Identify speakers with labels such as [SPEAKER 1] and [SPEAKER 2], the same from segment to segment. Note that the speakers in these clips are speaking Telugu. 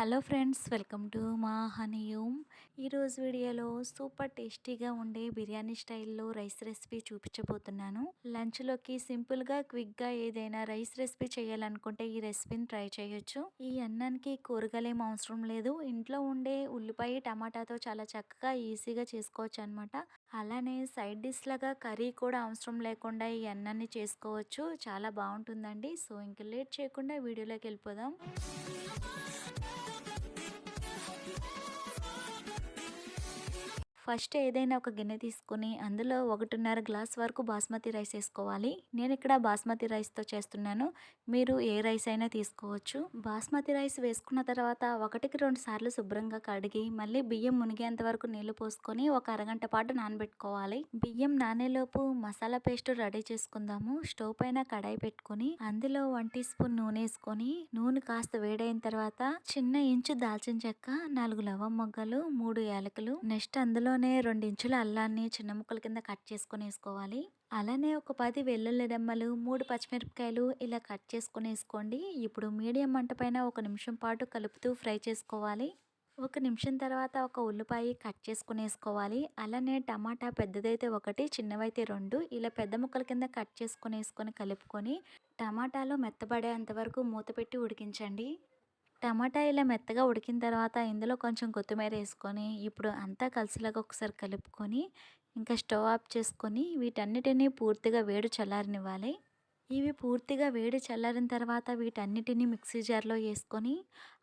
[SPEAKER 1] హలో ఫ్రెండ్స్ వెల్కమ్ టు మా హనీయూమ్ ఈరోజు వీడియోలో సూపర్ టేస్టీగా ఉండే బిర్యానీ స్టైల్లో రైస్ రెసిపీ చూపించబోతున్నాను. లంచ్లోకి సింపుల్గా క్విక్గా ఏదైనా రైస్ రెసిపీ చేయాలనుకుంటే ఈ రెసిపీని ట్రై చేయొచ్చు. ఈ అన్నానికి కూరగాయలేం అవసరం లేదు. ఇంట్లో ఉండే ఉల్లిపాయ టమాటాతో చాలా చక్కగా ఈజీగా చేసుకోవచ్చు అనమాట అలానే సైడ్ డిష్ లాగా కర్రీ కూడా అవసరం లేకుండా ఈ అన్నాన్ని చేసుకోవచ్చు. చాలా బాగుంటుందండి. సో ఇంక లేట్ చేయకుండా వీడియోలోకి వెళ్ళిపోదాం. ఫస్ట్ ఏదైనా ఒక గిన్నె తీసుకుని అందులో ఒకటిన్నర గ్లాస్ వరకు బాస్మతి రైస్ వేసుకోవాలి. నేను ఇక్కడ బాస్మతి రైస్తో చేస్తున్నాను. మీరు ఏ రైస్ అయినా తీసుకోవచ్చు. బాస్మతి రైస్ వేసుకున్న తర్వాత ఒకటికి రెండు సార్లు శుభ్రంగా కడిగి మళ్ళీ బియ్యం మునిగేంత వరకు నీళ్ళు పోసుకొని ఒక అరగంట పాటు నానబెట్టుకోవాలి. బియ్యం నానేలోపు మసాలా పేస్ట్ రెడీ చేసుకుందాము. స్టవ్ పైన కడాయి పెట్టుకొని అందులో వన్ టీ స్పూన్ నూనె వేసుకొని నూనె కాస్త వేడైన తర్వాత చిన్న ఇంచు దాల్చిన చెక్క నాలుగు లవం మొగ్గలు మూడు యాలకులు నెక్స్ట్ అందులో అందులోనే రెండు ఇంచుల అల్లాన్ని చిన్న ముక్కల కింద కట్ చేసుకొని వేసుకోవాలి అలానే ఒక పది వెల్లుల్లి రెమ్మలు మూడు పచ్చిమిరపకాయలు ఇలా కట్ చేసుకొని వేసుకోండి ఇప్పుడు మీడియం మంట పైన ఒక నిమిషం పాటు కలుపుతూ ఫ్రై చేసుకోవాలి. ఒక నిమిషం తర్వాత ఒక ఉల్లిపాయ కట్ చేసుకుని వేసుకోవాలి అలానే టమాటా పెద్దదైతే ఒకటి చిన్నవైతే రెండు. ఇలా పెద్ద ముక్కల కింద కట్ చేసుకుని వేసుకొని కలుపుకొని టమాటాలో మెత్తబడేంత వరకు మూత పెట్టి ఉడికించండి. టమాటా ఇలా మెత్తగా ఉడికిన తర్వాత ఇందులో కొంచెం కొత్తిమీర వేసుకొని ఇప్పుడు అంతా కలిసిలాగా ఒకసారి కలుపుకొని ఇంకా స్టవ్ ఆఫ్ చేసుకొని వీటన్నిటినీ పూర్తిగా వేడి చల్లారనివ్వాలి. ఇవి పూర్తిగా వేడి చల్లారిన తర్వాత వీటన్నిటిని మిక్సీ జార్లో వేసుకొని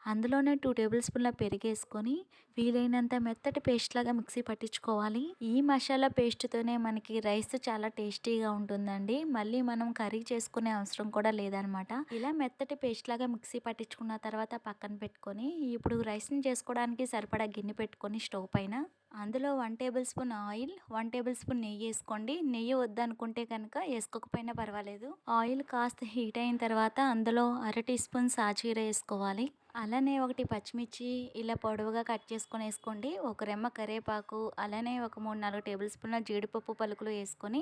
[SPEAKER 1] అందులోనే టూ టేబుల్ స్పూన్ల పెరిగేసుకొని వీలైనంత మెత్తటి పేస్ట్ లాగా మిక్సీ పట్టించుకోవాలి. ఈ మసాలా పేస్ట్తోనే మనకి రైస్ చాలా టేస్టీగా ఉంటుందండి. మళ్ళీ మనం కర్రీ చేసుకునే అవసరం కూడా లేదనమాట. ఇలా మెత్తటి పేస్ట్ లాగా మిక్సీ పట్టించుకున్న తర్వాత పక్కన పెట్టుకొని ఇప్పుడు రైస్ని చేసుకోవడానికి సరిపడా గిన్నె పెట్టుకొని స్టవ్ పైన అందులో one tablespoon oil one tablespoon నెయ్యి వేసుకోండి. నెయ్యి వద్దనుకుంటే కనుక వేసుకోకపోయినా పర్వాలేదు. ఆయిల్ కాస్త హీట్ అయిన తర్వాత అందులో అర టీ స్పూన్ సాజీర వేసుకోవాలి. అలానే ఒకటి పచ్చిమిర్చి ఇలా పొడవుగా కట్ చేసుకొని వేసుకోండి. ఒక రెమ్మ కరివేపాకు అలానే ఒక మూడు నాలుగు టేబుల్ స్పూన్ల జీడిపప్పు పలుకులు వేసుకొని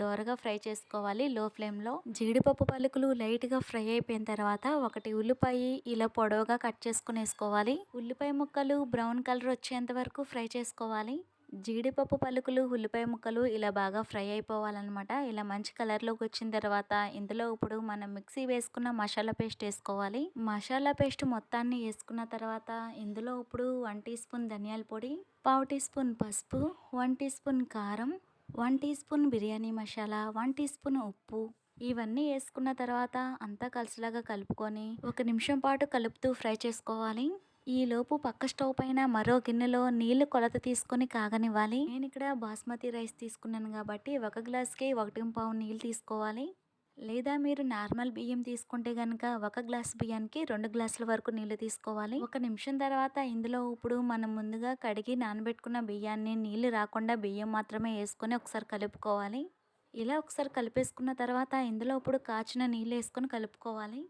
[SPEAKER 1] దోరగా ఫ్రై చేసుకోవాలి లో ఫ్లేమ్లో. జీడిపప్పు పలుకులు లైట్గా ఫ్రై అయిపోయిన తర్వాత ఒకటి ఉల్లిపాయ ఇలా పొడవుగా కట్ చేసుకుని వేసుకోవాలి. ఉల్లిపాయ ముక్కలు బ్రౌన్ కలర్ వచ్చేంత వరకు ఫ్రై చేసుకోవాలి. జీడిపప్పు పలుకులు ఉల్లిపాయ ముక్కలు ఇలా బాగా ఫ్రై అయిపోవాలన్నమాట. ఇలా మంచి కలర్లోకి వచ్చిన తర్వాత ఇందులో ఇప్పుడు మనం మిక్సీ వేసుకున్న మసాలా పేస్ట్ వేసుకోవాలి. మసాలా పేస్ట్ మొత్తాన్ని వేసుకున్న తర్వాత ఇందులో ఇప్పుడు వన్ టీ స్పూన్ ధనియాల పొడి పావు టీ స్పూన్ పసుపు వన్ టీ స్పూన్ కారం one teaspoon biryani masala one teaspoon ఉప్పు ఇవన్నీ వేసుకున్న తర్వాత అంతా కలిసిలాగా కలుపుకొని ఒక నిమిషం పాటు కలుపుతూ ఫ్రై చేసుకోవాలి. ఈలోపు పక్క స్టవ్ పైన మరో గిన్నెలో నీళ్ళు కొలత తీసుకొని కాగనివ్వాలి. నేను ఇక్కడ బాస్మతి రైస్ తీసుకున్నాను కాబట్టి ఒక గ్లాస్కి ఒకటి పావు నీళ్ళు తీసుకోవాలి. లేదా మీరు నార్మల్ బియ్యం తీసుకుంటే కనుక ఒక గ్లాస్ బియ్యానికి రెండు గ్లాసుల వరకు నీళ్ళు తీసుకోవాలి. ఒక నిమిషం తర్వాత ఇందులో ఇప్పుడు మనం ముందుగా కడిగి నానబెట్టుకున్న బియ్యాన్ని నీళ్ళు రాకుండా బియ్యం మాత్రమే వేసుకొని ఒకసారి కలుపుకోవాలి. ఇలా ఒకసారి కలిపేసుకున్న తర్వాత ఇందులో ఇప్పుడు కాచిన నీళ్ళు వేసుకొని కలుపుకోవాలి.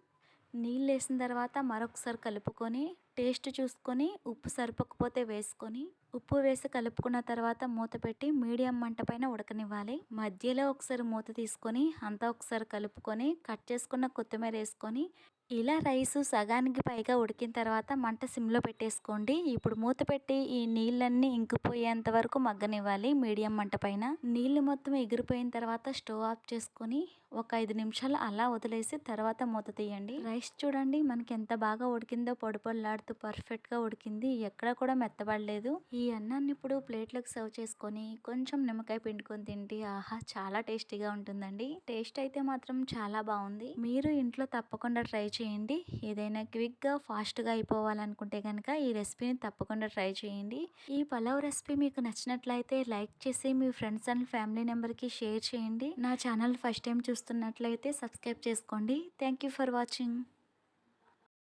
[SPEAKER 1] నీళ్ళు వేసిన తర్వాత మరొకసారి కలుపుకొని టేస్ట్ చూసుకొని ఉప్పు సరిపోకపోతే వేసుకొని ఉప్పు వేసి కలుపుకున్న తర్వాత మూత పెట్టి మీడియం మంట పైన ఉడకనివ్వాలి. మధ్యలో ఒకసారి మూత తీసుకొని అంతా ఒకసారి కలుపుకొని కట్ చేసుకున్న కొత్తిమీర వేసుకొని ఇలా రైసు సగానికి పైగా ఉడికిన తర్వాత మంట సిమ్లో పెట్టేసుకోండి. ఇప్పుడు మూత పెట్టి ఈ నీళ్ళన్నీ ఇంకిపోయేంత వరకు మగ్గనివ్వాలి. మీడియం మంట పైన. నీళ్ళు మొత్తం ఎగిరిపోయిన తర్వాత స్టవ్ ఆఫ్ చేసుకొని ఒక ఐదు నిమిషాలు అలా వదిలేసి తర్వాత మూత తీయండి. రైస్ చూడండి మనకి ఎంత బాగా ఉడికిందో. పొడి పొడిలాడుతూ పర్ఫెక్ట్గా ఉడికింది. ఎక్కడ కూడా మెత్తబడలేదు. ఈ అన్నాన్ని ఇప్పుడు ప్లేట్లకు సర్వ్ చేసుకొని కొంచెం నిమ్మకాయ పిండుకొని తింటే ఆహా చాలా టేస్టీగా ఉంటుందండి. టేస్ట్ అయితే మాత్రం చాలా బాగుంది. మీరు ఇంట్లో తప్పకుండా ట్రై చేయండి. ఏదైనా క్విక్గా ఫాస్ట్గా అయిపోవాలనుకుంటే కనుక ఈ రెసిపీని తప్పకుండా ట్రై చేయండి. ఈ పలావ్ రెసిపీ మీకు నచ్చినట్లయితే లైక్ చేసి మీ ఫ్రెండ్స్ అండ్ ఫ్యామిలీ నెంబర్కి షేర్ చేయండి. నా ఛానల్ ఫస్ట్ టైం చూస్తున్నట్లయితే సబ్స్క్రైబ్ చేసుకోండి. Thank you for watching.